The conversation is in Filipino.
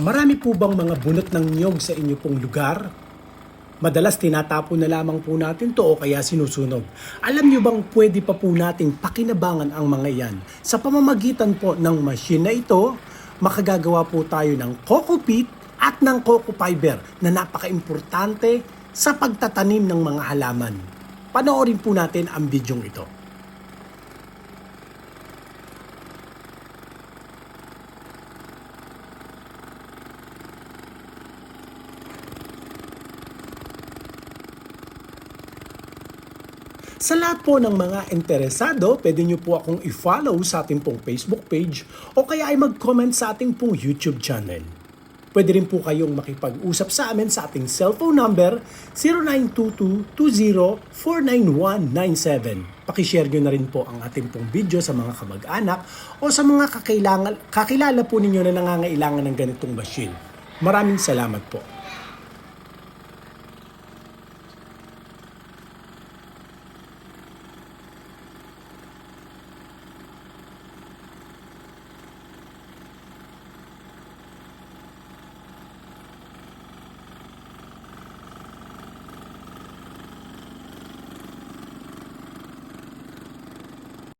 Marami po bang mga bunot ng niyog sa inyo pong lugar? Madalas tinatapon na lamang po natin to o kaya sinusunog. Alam niyo bang pwede pa po nating pakinabangan ang mga yan? Sa pamamagitan po ng machine na ito, makagagawa po tayo ng coco peat at ng coco fiber na napaka-importante sa pagtatanim ng mga halaman. Panoorin po natin ang bidyong ito. Sa lahat po ng mga interesado, pwede nyo po akong i-follow sa ating pong Facebook page o kaya ay mag-comment sa ating pong YouTube channel. Pwede rin po kayong makipag-usap sa amin sa ating cellphone number 0922-20-49197. Pakishare nyo na rin po ang ating pong video sa mga kamag-anak o sa mga kakilala po ninyo na nangangailangan ng ganitong machine. Maraming salamat po.